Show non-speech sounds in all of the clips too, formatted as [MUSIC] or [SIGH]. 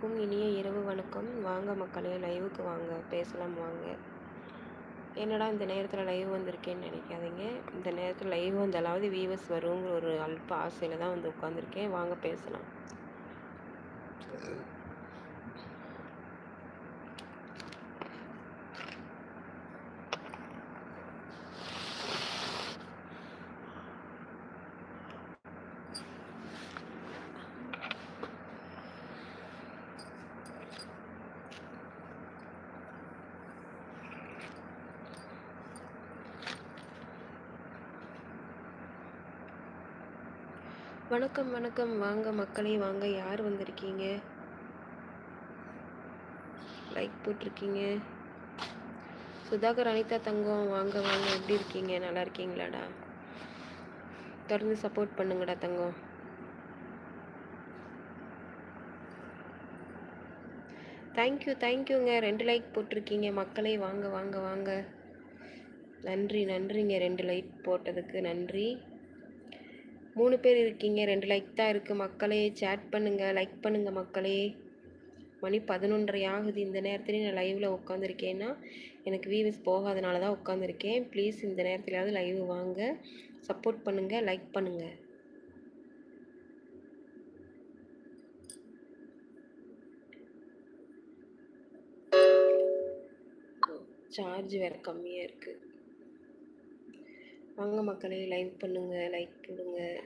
அனைவருக்கும் இனிய இரவு வணக்கம். வாங்க மக்களே லைவுக்கு வாங்க. பேசலாம் வாங்க. என்னடா இந்த நேரத்தில் லைவ் வந்திருக்கேன்னு நினைக்காதீங்க. இந்த நேரத்தில் லைவ் வந்தாலாவது வியூவர்ஸ் வருங்கிற ஒரு அல்ப ஆசையில் தான் வந்து உட்காந்துருக்கேன் வாங்க பேசலாம். வணக்கம் வணக்கம். வாங்க மக்களே வாங்க. யார் வந்திருக்கீங்க? லைக் போட்டிருக்கீங்க. சுதாகர் அனிதா தங்கம் வாங்க வாங்க. எப்படி இருக்கீங்க? நல்லா இருக்கீங்களாடா? தொடர்ந்து சப்போர்ட் பண்ணுங்கடா தங்கம். தேங்க்யூ தேங்க்யூங்க ரெண்டு லைக் போட்டிருக்கீங்க. மக்களே வாங்க வாங்க வாங்க. நன்றி நன்றிங்க. ரெண்டு லைக் போட்டதுக்கு நன்றி. மூணு பேர் இருக்கீங்க ரெண்டு லைக் தான் இருக்குது மக்களே சேட் பண்ணுங்கள் லைக் பண்ணுங்கள் மக்களே. மணி பதினொன்றரை ஆகுது. இந்த நேரத்துலேயும் நான் லைவில் உட்காந்துருக்கேன்னா எனக்கு வீவஸ் போகாதனால தான் உட்காந்துருக்கேன் ப்ளீஸ் இந்த நேரத்துலையாவது லைவ் வாங்க. சப்போர்ட் பண்ணுங்கள் லைக் பண்ணுங்கள் சார்ஜ் வேறு கம்மியாக இருக்குது வாங்க மக்களே லைக் பண்ணுங்கள் லைக் போடுங்கள்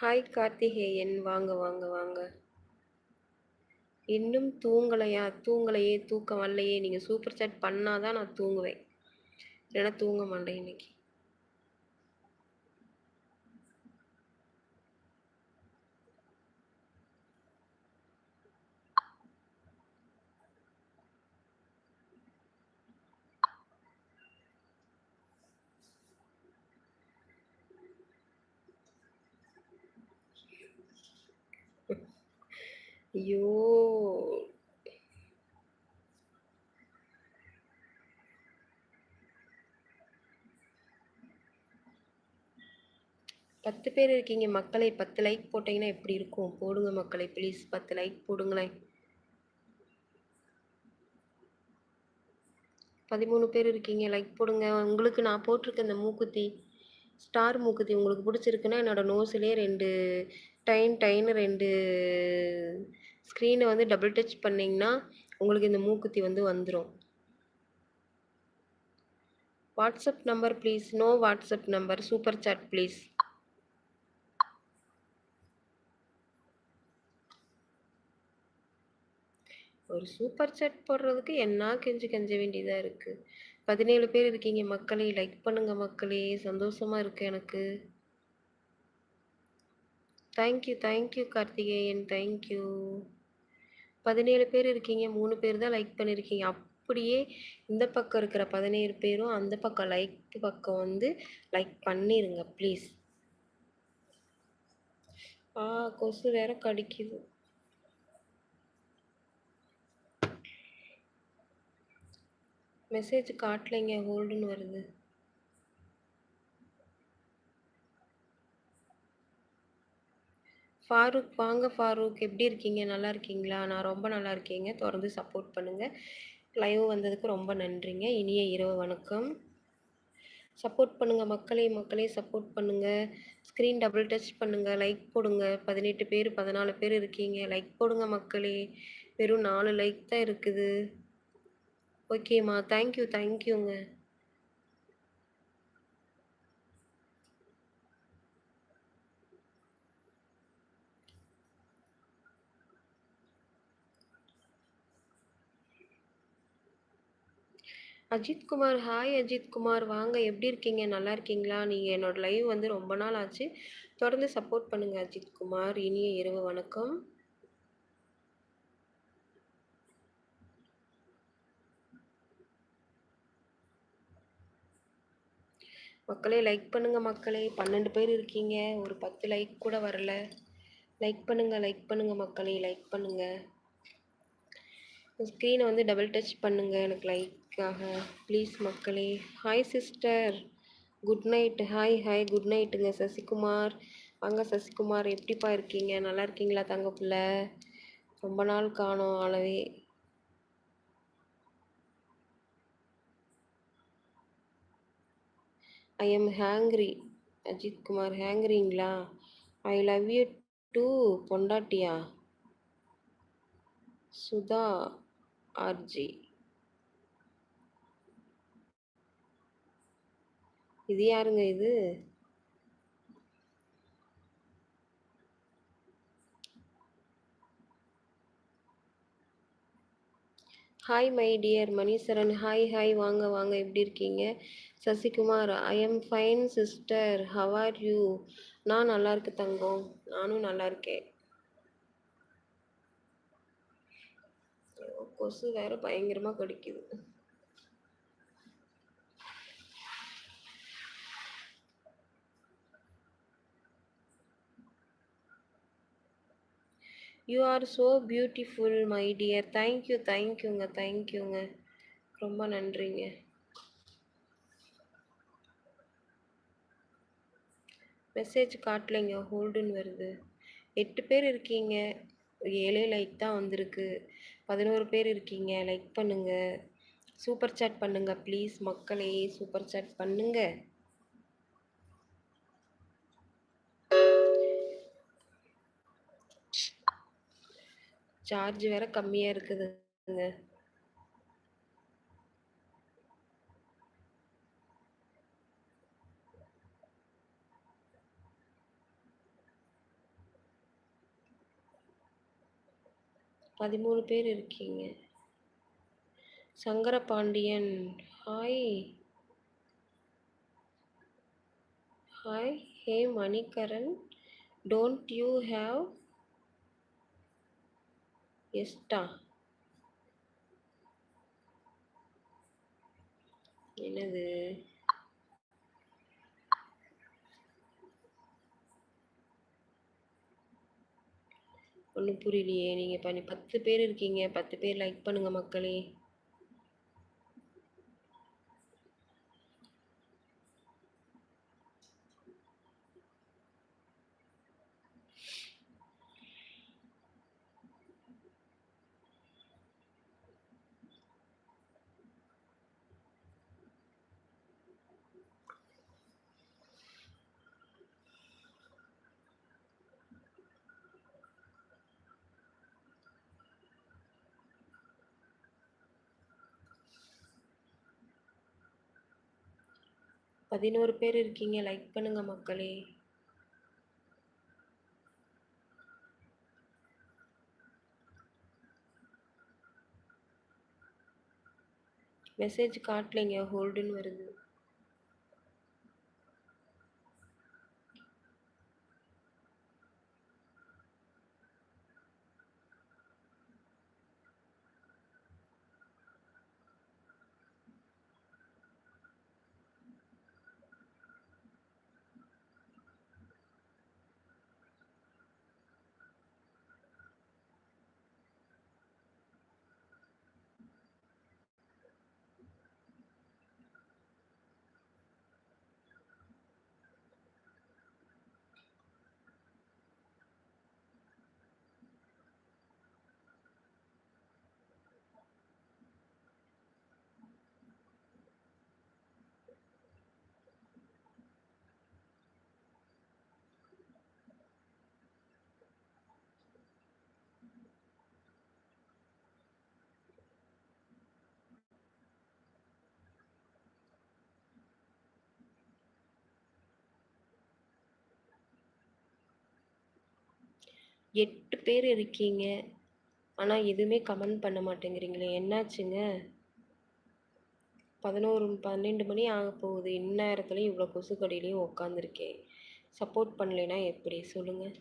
ஹாய் கார்த்திகேயன் வாங்க வாங்க வாங்க. இன்னும் தூங்கலையா? தூங்கலையே தூக்கம் வரலையே. நீங்கள் சூப்பர் சாட் பண்ணால் தான் நான் தூங்குவேன். இல்லைன்னா தூங்க மாட்டேன் இன்னைக்கு. ஐயோ. பத்து பேர் இருக்கீங்க மக்களை பத்து லைக் போட்டீங்கன்னா எப்படி இருக்கும்? போடுங்க மக்களை ப்ளீஸ் பத்து லைக் போடுங்களேன். பதிமூணு பேர் இருக்கீங்க லைக் போடுங்க. உங்களுக்கு நான் போட்டிருக்க இந்த மூக்குத்தி ஸ்டார் மூக்குத்தி உங்களுக்கு பிடிச்சிருக்குன்னா என்னோடய நோஸ்லேயே ரெண்டு டைன் டைன் ரெண்டு ஸ்க்ரீனை வந்து டபுள் டச் பண்ணிங்கன்னா உங்களுக்கு இந்த மூக்குத்தி வந்து வந்துடும் WhatsApp number please no WhatsApp number super chat please ஒரு சூப்பர் சாட் போடுறதுக்கு என்ன கெஞ்சி கெஞ்ச வேண்டியதாக இருக்குது பதினேழு பேர் இருக்கீங்க மக்களே. லைக் பண்ணுங்க மக்களே. சந்தோஷமாக இருக்குது எனக்கு. Thank you thank you Karthikeyan. தேங்க்யூ பதினேழு பேர் இருக்கீங்க மூணு பேர் தான் லைக் பண்ணியிருக்கீங்க அப்படியே இந்த பக்கம் இருக்கிற பதினேழு பேரும் அந்த பக்கம் லைக் பக்கம் வந்து லைக் பண்ணிடுங்க ப்ளீஸ் ஆ கொசு வேற கடிக்குது. மெசேஜ் காட்டலைங்க ஹோல்டுன்னு வருது. ஃபாரூக் வாங்க ஃபாரூக். எப்படி இருக்கீங்க? நல்லா இருக்கீங்களா? நான் ரொம்ப நல்லா இருக்கேங்க. தொடர்ந்து சப்போர்ட் பண்ணுங்கள் லைவ் வந்ததுக்கு ரொம்ப நன்றிங்க. இனிய இரவு வணக்கம். சப்போர்ட் பண்ணுங்கள் மக்களே மக்களே சப்போர்ட் பண்ணுங்கள் ஸ்க்ரீன் டபுள் டச் பண்ணுங்கள் லைக் போடுங்க. பதினெட்டு பேர் பதினாலு பேர் இருக்கீங்க. லைக் போடுங்க மக்களே. வெறும் நாலு லைக் தான் இருக்குது. ஓகேம்மா தேங்க்யூ தேங்க்யூங்க அஜித் குமார் ஹாய் அஜித் குமார். வாங்க எப்படி இருக்கீங்க? நல்லா இருக்கீங்களா? நீங்கள் என்னோடய லைவ் வந்து ரொம்ப நாள் ஆச்சு. தொடர்ந்து சப்போர்ட் பண்ணுங்கள் அஜித் குமார். இனிய இரவு வணக்கம். மக்களே லைக் பண்ணுங்கள் மக்களே. பன்னெண்டு பேர் இருக்கீங்க. ஒரு பத்து லைக் கூட வரல. லைக் பண்ணுங்கள் லைக் பண்ணுங்கள் மக்களே. லைக் பண்ணுங்கள் ஸ்க்ரீனை வந்து டபுள் டச் பண்ணுங்கள் எனக்கு லைக் லைக்காக ப்ளீஸ் மக்களே hi sister good night hi hi good நைட்டுங்க Sasikumar. வாங்க சசிகுமார். எப்படிப்பா இருக்கீங்க? நல்லா இருக்கீங்களா தங்க பிள்ளை? ரொம்ப நாள் காணும் அளவே I am hungry Ajith Kumar ஹேங்க்ரிங்களா I love you too பொண்டாட்டியா? சுதா ஆர்ஜி இது யாருங்க இது? Hi my dear Maneeswaran hi hi வாங்க வாங்க. எப்படி இருக்கீங்க? Sasikumar I am fine sister how are you நான் நல்லா இருக்கு தங்கம். நானும் நல்லா இருக்கேன். கொசு வேற பயங்கரமாக கடிக்குது. You are so beautiful my dear thank you தேங்க்யூங்க தேங்க்யூங்க ரொம்ப நன்றிங்க. மெசேஜ் காட்டலைங்க. ஹோல்டுன்னு வருது. எட்டு பேர் இருக்கீங்க. ஏழே லைக் தான் வந்திருக்கு. பதினோரு பேர் இருக்கீங்க. லைக் பண்ணுங்கள் சூப்பர் சாட் பண்ணுங்கள் ப்ளீஸ் மக்களே சூப்பர் சாட் பண்ணுங்கள் சார்ஜ் வேற கம்மியாக இருக்குதுங்க. பதிமூணு பேர் இருக்கீங்க. Sankarapandian hi hi hey Manikaran don't you have எஸ்டா? என்னது? ஒன்றும் புரியலையே. நீங்கள் பண்ணி பத்து பேர் இருக்கீங்க. பத்து பேர் லைக் பண்ணுங்கள் மக்களே. பதினோரு பேர் இருக்கீங்க. லைக் பண்ணுங்க மக்களே. மெசேஜ் காட்டலைங்க. ஹோல்டுன்னு வருது. எட்டு பேர் இருக்கீங்க. ஆனால் எதுவுமே கமெண்ட் பண்ண மாட்டேங்கிறீங்களே. என்னாச்சுங்க? பதினோரு பன்னெண்டு மணி ஆக போகுது. இந்நேரத்துலையும் இவ்வளோ கொசுக்கடியிலையும் உட்காந்துருக்கேன் சப்போர்ட் பண்ணலைன்னா எப்படி? சொல்லுங்கள்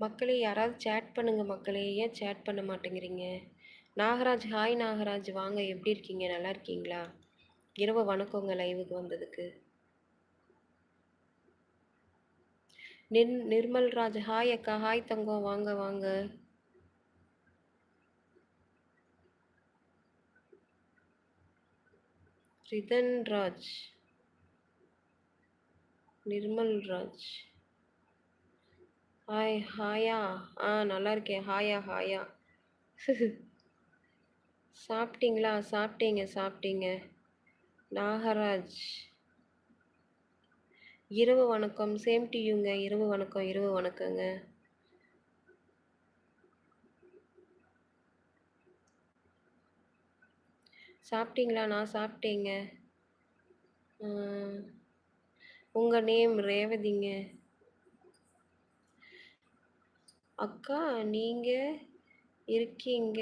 மக்களே யாராவது சேட் பண்ணுங்க மக்களே. ஏன் சேட் பண்ண மாட்டேங்கிறீங்க? நாகராஜ் ஹாய் நாகராஜ். வாங்க எப்படி இருக்கீங்க? நல்லா இருக்கீங்களா? இரவு வணக்கங்க லைவுக்கு வந்ததுக்கு. நிர் நிர்மல்ராஜ் ஹாய் அக்கா. ஹாய் தங்கம். வாங்க வாங்க. ரிதன்ராஜ் நிர்மல்ராஜ் ஹாய் ஹாயா ஆ நல்லா இருக்கேன். ஹாயா ஹாயா [LAUGHS] சாப்பிட்டீங்களா? சாப்பிட்டீங்க சாப்பிட்டீங்க. நாகராஜ். இரவு வணக்கம். சேம் டு யூங்க இரவு வணக்கம் இரவு வணக்கங்க. சாப்பிட்டீங்களா? நான் சாப்பிட்டேங்க. உங்கள் நேம் ரேவதிங்க. அக்கா நீங்கள் இருக்கீங்க.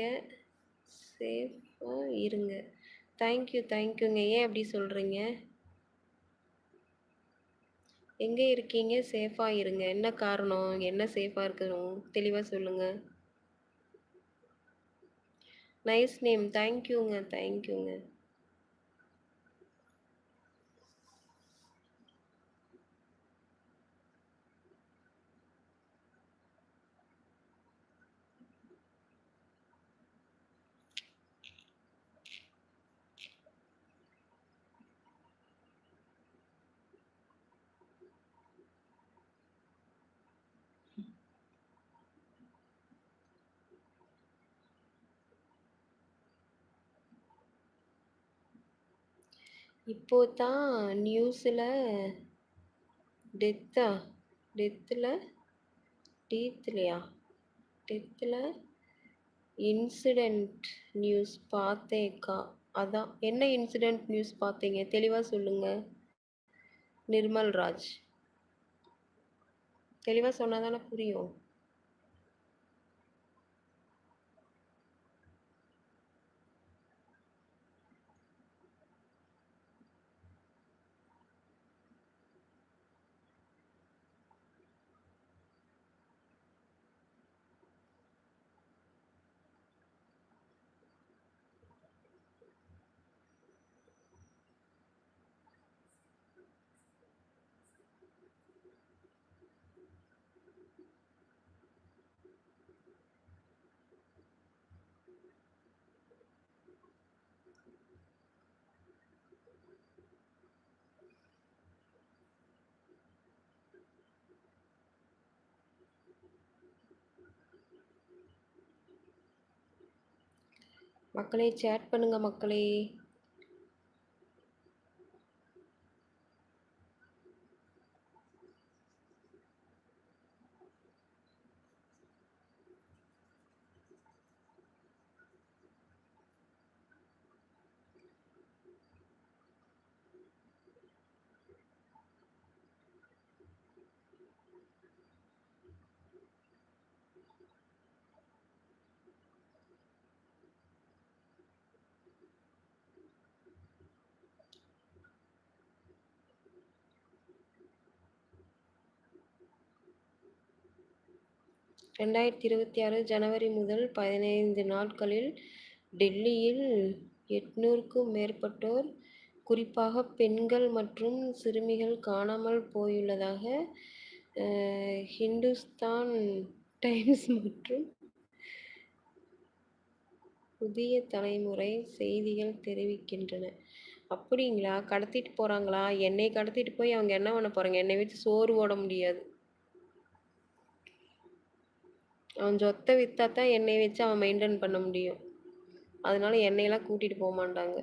சேஃபாக இருங்க. தேங்க்யூ தேங்க்யூங்க ஏன் அப்படி சொல்கிறீங்க எங்கே இருக்கீங்க? சேஃபாக இருங்க. என்ன காரணம்? என்ன சேஃபாக இருக்கணும்? தெளிவாக சொல்லுங்கள் நைஸ் நேம் தேங்க்யூங்க தேங்க்யூங்க இப்போ தான் நியூஸில் டெத்தா டெத்தில் டீத்லையா டெத்தில் இன்சிடெண்ட் நியூஸ் பார்த்தேக்கா. அதான். என்ன இன்சிடெண்ட் நியூஸ் பார்த்தீங்க? தெளிவாக சொல்லுங்கள் நிர்மல்ராஜ் தெளிவாக சொன்னால் தானே புரியும். மக்களே சேட் பண்ணுங்க மக்களே. ரெண்டாயிரத்தி இருபத்தி ஆறு ஜனவரி முதல் பதினைந்து நாட்களில் டெல்லியில் எட்நூறுக்கும் மேற்பட்டோர் குறிப்பாக பெண்கள் மற்றும் சிறுமிகள் காணாமல் போயுள்ளதாக ஹிந்துஸ்தான் டைம்ஸ் மற்றும் புதிய தலைமுறை செய்திகள் தெரிவிக்கின்றன. அப்படிங்களா? கடத்திட்டு போகிறாங்களா என்னை கடத்திட்டு போய் அவங்க என்ன பண்ண போகிறாங்க என்னை வச்சு சோறு ஓட முடியாது. அவன் சொத்தை விற்றா தான் என்னை வச்சு அவன் மெயின்டைன் பண்ண முடியும். அதனால என்னையெல்லாம் கூட்டிகிட்டு போக மாட்டாங்க.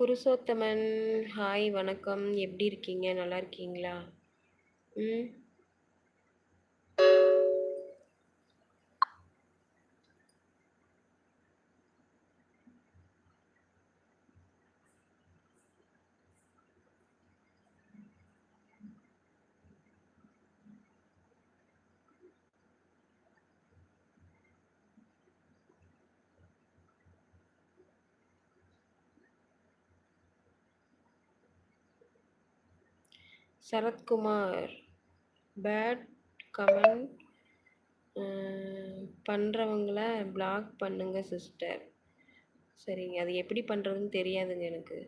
புருஷோத்தமன் ஹாய் வணக்கம். எப்படி இருக்கீங்க? நல்லா இருக்கீங்களா? ம்? சரத்குமார். பேட் கமெண்ட் பண்ணுறவங்கள பிளாக் பண்ணுங்க சிஸ்டர் சரிங்க அது எப்படி பண்ணுறதுன்னு தெரியாதுங்க எனக்கு.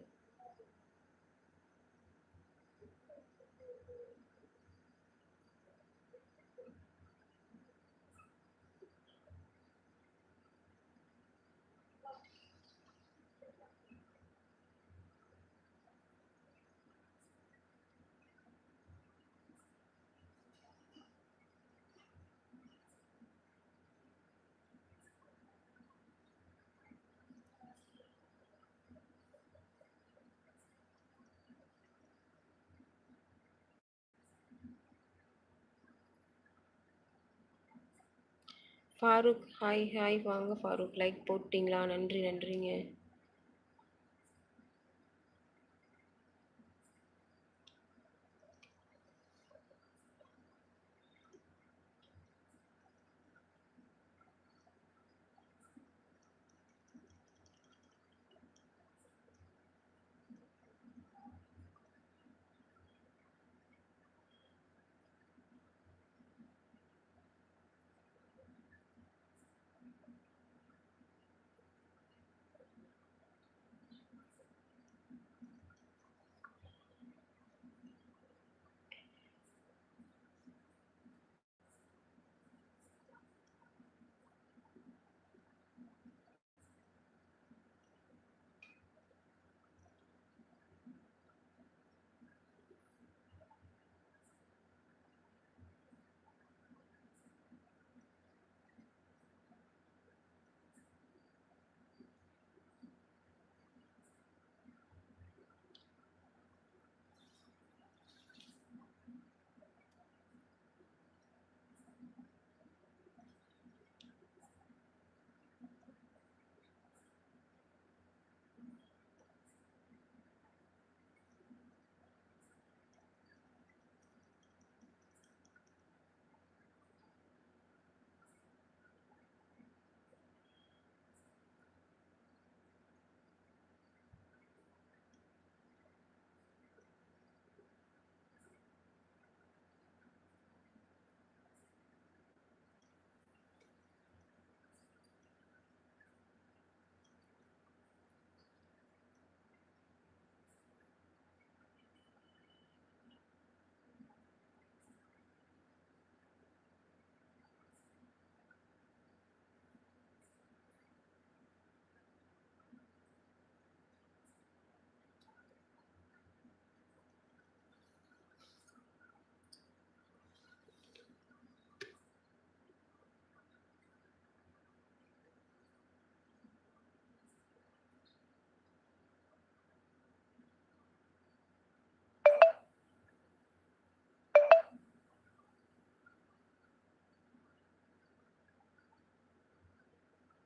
ஃபாரூக் ஹாய் ஹாய் வாங்க ஃபாரூக். லைக் போட்டிங்களா? நன்றி நன்றிங்க.